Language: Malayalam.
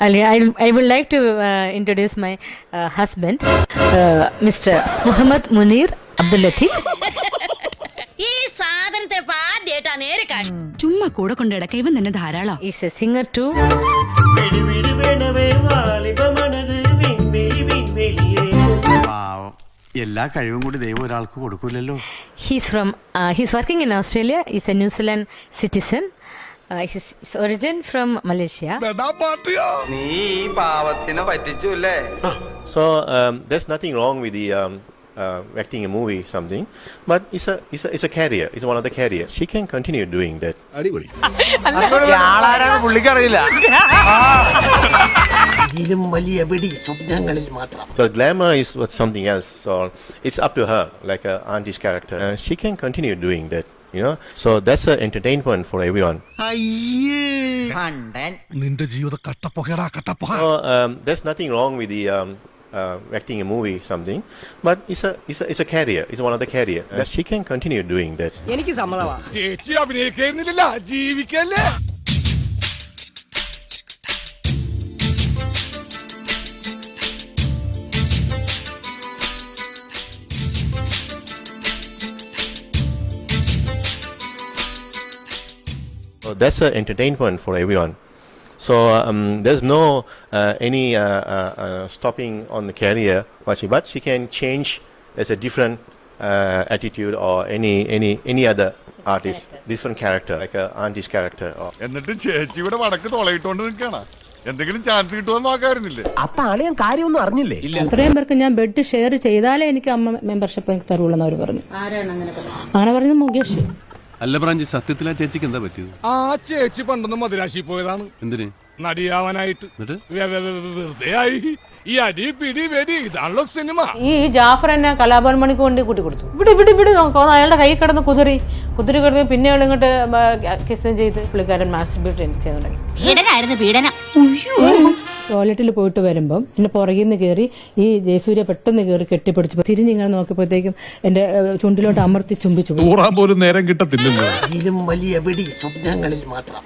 I, I would like to uh, introduce my uh, husband, uh, Mr. Muhammad Munir Abdul Latif. ഈ സാധനത്തെ ഇപ്പൊ ആദ്യായിട്ടാ നേരെ കാണും ചുമ്മാ കൂടെ കൊണ്ട് ഇടക്ക ഇവൻ തന്നെ ധാരാളം He's a singer too. വെടി വെടി വേണവേ വാലിബ മനത് വിൺവിളി വിൺവിളിയേ പാവം എല്ലാ കഴിവും കൂടി ദൈവം ഒരാൾക്ക് He's from. Uh, he's working in Australia. He's a New Zealand citizen. Uh, his origin from Malaysia. നീ ഈ പാവത്തിനെ പറ്റിച്ചു അല്ലേ So um, there's nothing wrong with the um, uh, acting a movie something, but it's a it's a it's a career. It's one of the career. She can continue doing that. ആളാരാന്ന് പുള്ളിക്കറിയില്ല ഇതിലും വലിയ വെടി സ്വപ്നങ്ങളിൽ മാത്രം So glamour is what something else. So it's up to her, like a auntie's character. Uh, she can continue doing that. You know, so that's an entertainment for everyone. കണ്ടൻ നിന്റെ ജീവിത കട്ടപ്പുകയടാ കട്ടപ്പുക So um, there's nothing wrong with the um, uh, acting a movie something, but it's a it's a it's a career. It's one of the career. Uh, she can continue doing that. എനിക്ക് സമ്മതമാ ചേച്ചി അഭിനയിക്കുന്നില്ല ജീവിക്കല്ലേ So that's an entertainment for everyone. So um, there's no uh, any uh, uh, uh, stopping on the career, but she, but she can change as a different uh, attitude or any any any other artist, different character, like a auntie's character. Or, എന്നിട്ട് ചേച്ചി ഇവിടെ വടക്ക് തുളയിട്ടോണ്ട് നിൽക്കണ എന്തെങ്കിലും ചാൻസ് കിട്ടുമോ നോക്കാറുന്നില്ലേ അപ്പൊ ആളിയാൻ കാര്യമൊന്നും അറിഞ്ഞില്ലേ അത്രയും പേർക്ക് ഞാൻ ബെഡ് ഷെയർ ചെയ്താലേ എനിക്ക് അമ്മ മെമ്പർഷിപ്പ് എനിക്ക് തരുള്ളൂ എന്ന് അവർ പറഞ്ഞു അങ്ങനെ പറഞ്ഞത് മുകേഷ് അല്ല ബ്രാഞ്ച് സത്യത്തിൽ ആ ചേച്ചിക്ക് എന്താ പറ്റിയത്? ആ ചേച്ചി പണ്ടൊന്നും മദിരാശി പോയതാണ്. എന്തിന്? നടിയാവാനായിട്ട്. വെറുതെ ആയി. ഈ അടി പിടി വെടി ഇതാണല്ലോ സിനിമ. ഈ ജാഫർ എന്നെ കലാഭവൻ മണിക്ക് കൊണ്ട് കൂട്ടി കൊടുത്തു. ഇവിടെ ഇവിടെ ഇവിടെ നോക്കോ അയാളുടെ കൈ കിടന്ന് കുതിറി. കുതിരി കിടന്ന് പിന്നെ അയാൾ ഇങ്ങോട്ട് കിസം ചെയ്ത് പുള്ളിക്കാരൻ മാസ്റ്റർബേറ്റ് എനിക്ക് ചെയ്യാൻ തുടങ്ങി പീഡനായിരുന്നു പീഡനം. ടോയ്ലറ്റിൽ പോയിട്ട് വരുമ്പം എന്നെ പുറകിൽ നിന്ന് കയറി ഈ ജയസൂര്യ പെട്ടെന്ന് കയറി കെട്ടിപ്പിടിച്ച് തിരിഞ്ഞിങ്ങനെ നോക്കിയപ്പോഴത്തേക്കും എന്റെ ചുണ്ടിലോട്ട് അമർത്തി ചുംബിച്ചു. പോലും നേരം കിട്ടത്തില്ലല്ലോ. ഇതിലും വലിയ സ്വപ്നങ്ങളിൽ മാത്രം.